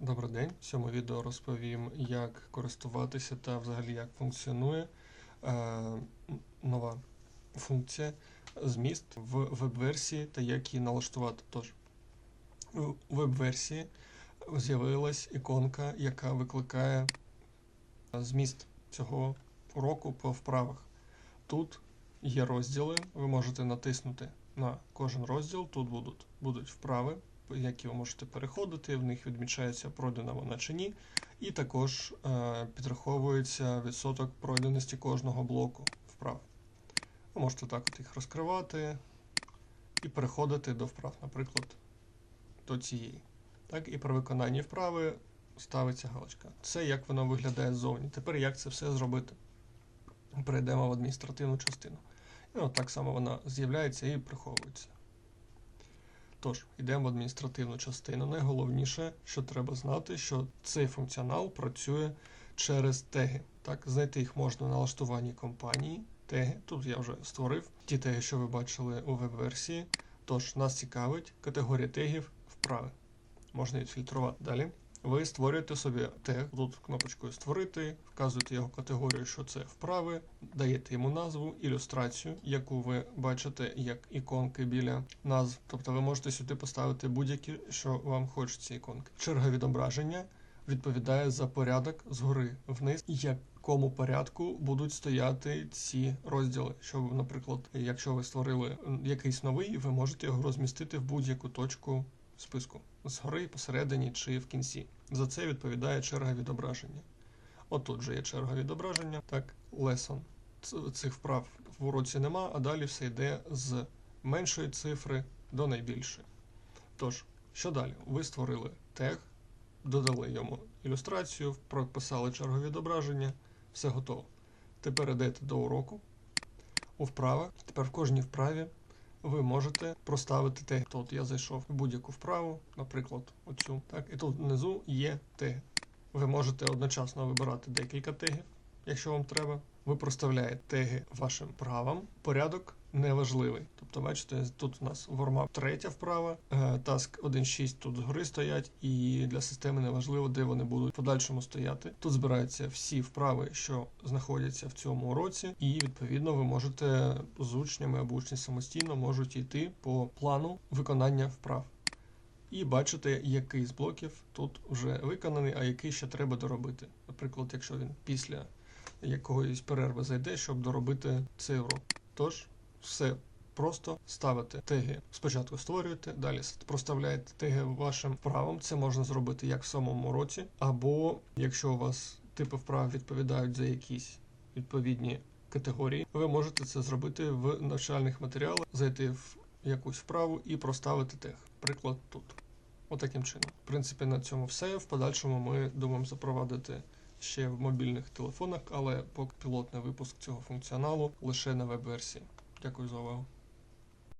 Добрий день. В цьому відео розповім, як користуватися та взагалі як функціонує е, нова функція зміст в веб-версії та як її налаштувати. Тож, у веб-версії з'явилась іконка, яка викликає зміст цього уроку по вправах. Тут є розділи, ви можете натиснути на кожен розділ. Тут будуть, будуть вправи, які ви можете переходити, в них відмічається пройдена вона чи ні, і також е, підраховується відсоток пройденості кожного блоку вправ. Ви можете так от їх розкривати і переходити до вправ, наприклад, до цієї. Так, і при виконанні вправи ставиться галочка. Це як воно виглядає ззовні. Тепер як це все зробити? Перейдемо в адміністративну частину. І от так само вона з'являється і приховується. Тож, йдемо в адміністративну частину. Найголовніше, що треба знати, що цей функціонал працює через теги. Так, знайти їх можна на налаштуванні компанії. Теги. Тут я вже створив ті теги, що ви бачили у веб-версії. Тож, нас цікавить категорія тегів вправи. Можна відфільтрувати далі. Ви створюєте собі тег, тут кнопочкою Створити, вказуєте його категорію, що це вправи, даєте йому назву, ілюстрацію, яку ви бачите як іконки біля назв. Тобто ви можете сюди поставити будь-які, що вам хочеться іконки. Черга відображення відповідає за порядок згори вниз, якому порядку будуть стояти ці розділи. Щоб, наприклад, якщо ви створили якийсь новий, ви можете його розмістити в будь-яку точку списку згори, посередині чи в кінці. За це відповідає черга відображення. Отут же є черга відображення. Так, lesson. Цих вправ в уроці нема, а далі все йде з меншої цифри до найбільшої. Тож, що далі? Ви створили тег, додали йому ілюстрацію, прописали чергу відображення, все готово. Тепер йдете до уроку. У вправах. Тепер в кожній вправі ви можете проставити теги. Тут я зайшов в будь-яку вправу, наприклад, оцю. Так, і тут внизу є теги. Ви можете одночасно вибирати декілька тегів, якщо вам треба. Ви проставляєте теги вашим правам. Порядок неважливий. Тобто, бачите, тут у нас warm-up третя вправа, е, task 1.6 тут згори стоять, і для системи неважливо, де вони будуть в подальшому стояти. Тут збираються всі вправи, що знаходяться в цьому уроці, і відповідно ви можете з учнями або учні самостійно можуть йти по плану виконання вправ. І бачите, який з блоків тут вже виконаний, а який ще треба доробити. Наприклад, якщо він після якоїсь перерви зайде, щоб доробити цей урок. Тож, все просто ставите теги. Спочатку створюєте, далі проставляєте теги вашим вправам. Це можна зробити як в самому уроці, або якщо у вас типи вправ відповідають за якісь відповідні категорії, ви можете це зробити в навчальних матеріалах, зайти в якусь вправу і проставити тег. Приклад тут. Отаким чином. В принципі, на цьому все. В подальшому ми думаємо запровадити ще в мобільних телефонах, але поки пілотний випуск цього функціоналу лише на веб-версії. Ďakujem za úvahu.